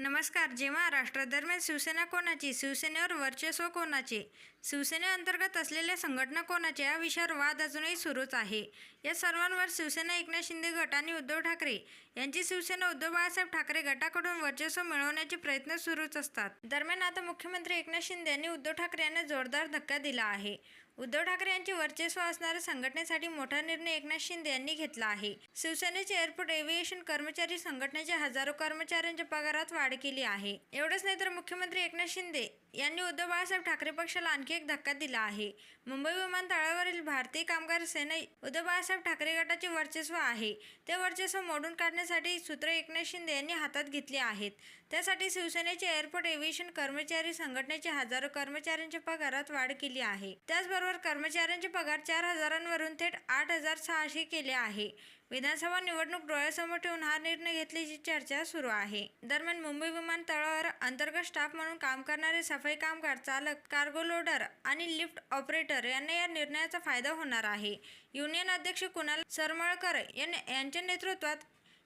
नमस्कार जे महाराष्ट्र दरम्यान शिवसेना कोणाची शिवसेनेवर वर्चस्व कोणाचे शिवसेनेअंतर्गत असलेल्या संघटना कोणाच्या या विषयावर वाद अजूनही सुरूच आहे. या सर्वांवर शिवसेना एकनाथ शिंदे गट आणि उद्धव ठाकरे यांची शिवसेना उद्धव बाळासाहेब ठाकरे गटाकडून वर्चस्व मिळवण्याचे प्रयत्न सुरूच असतात. दरम्यान आता मुख्यमंत्री एकनाथ शिंदे यांनी उद्धव ठाकरे यांना जोरदार धक्का दिला आहे. उद्धव ठाकरे यांचे वर्चस्व असणाऱ्या संघटनेसाठी मोठा निर्णय एकनाथ शिंदे यांनी घेतला आहे. शिवसेनेचे एअरपोर्ट एव्हिएशन कर्मचारी संघटनेच्या हजारो कर्मचाऱ्यांच्या पगारात वाढ केली आहे. एवढंच नाही तर मुख्यमंत्री एकनाथ शिंदे यांनी उद्धव बाळासाहेब ठाकरे पक्षाला आणखी एक धक्का दिला आहे. मुंबई विमानतळावरील भारतीय कामगार सेना उद्धव बाळासाहेब ठाकरे गटाचे वर्चस्व आहे. ते वर्चस्व मोडून काढण्यासाठी सूत्र एकनाथ शिंदे यांनी हातात घेतले आहेत. त्यासाठी शिवसेनेचे एअरपोर्ट एव्हिएशन कर्मचारी संघटनेचे हजारो कर्मचाऱ्यांच्या पगारात वाढ केली आहे. त्याचबरोबर कर्मचाऱ्यांचे पगार चार हजारांवरून थेट आठ हजार सहाशे केले आहे. विधानसभा निवडणूक डोळ्यासमोर ठेवून हा निर्णय घेतल्याची चर्चा सुरू आहे. दरम्यान मुंबई विमानतळावर अंतर्गत स्टाफ म्हणून काम करणारे सफाई कामगार चालक कार्गो लोडर आणि लिफ्ट ऑपरेटर यांना या निर्णयाचा फायदा होणार आहे. युनियन अध्यक्ष कुणाल सरमळकर यांनी यांच्या नेतृत्वात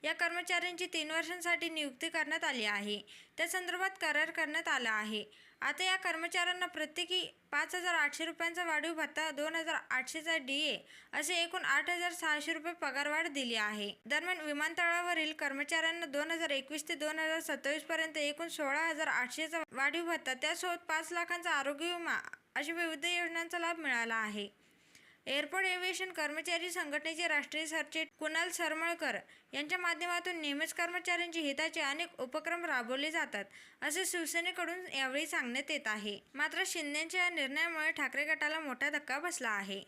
या कर्मचाऱ्यांची तीन वर्षांसाठी नियुक्ती करण्यात आली आहे. त्या संदर्भात करार करण्यात आला आहे. आता या कर्मचाऱ्यांना प्रत्येकी पाच हजार आठशे रुपयांचा वाढीव भत्ता दोन हजार आठशेचा डी ए असे एकूण आठ हजार सहाशे रुपये पगारवाढ दिली आहे. दरम्यान विमानतळावरील कर्मचाऱ्यांना दोन हजार एकवीस ते दोन हजार सत्तावीस पर्यंत एकूण सोळा हजार आठशेचा वाढीव भत्ता त्यासोबत पाच लाखांचा आरोग्य विमा अशा विविध योजनांचा लाभ मिळाला आहे. एअरपोर्ट एव्हिएशन कर्मचारी संघटनेचे राष्ट्रीय सरचिट कुणाल सरमळकर यांच्या माध्यमातून नेहमीच कर्मचाऱ्यांच्या हिताचे अनेक उपक्रम राबवले जातात असे शिवसेनेकडून यावेळी सांगण्यात येत आहे. मात्र शिंदेच्या निर्णयामुळे ठाकरे गटाला मोठा धक्का बसला आहे.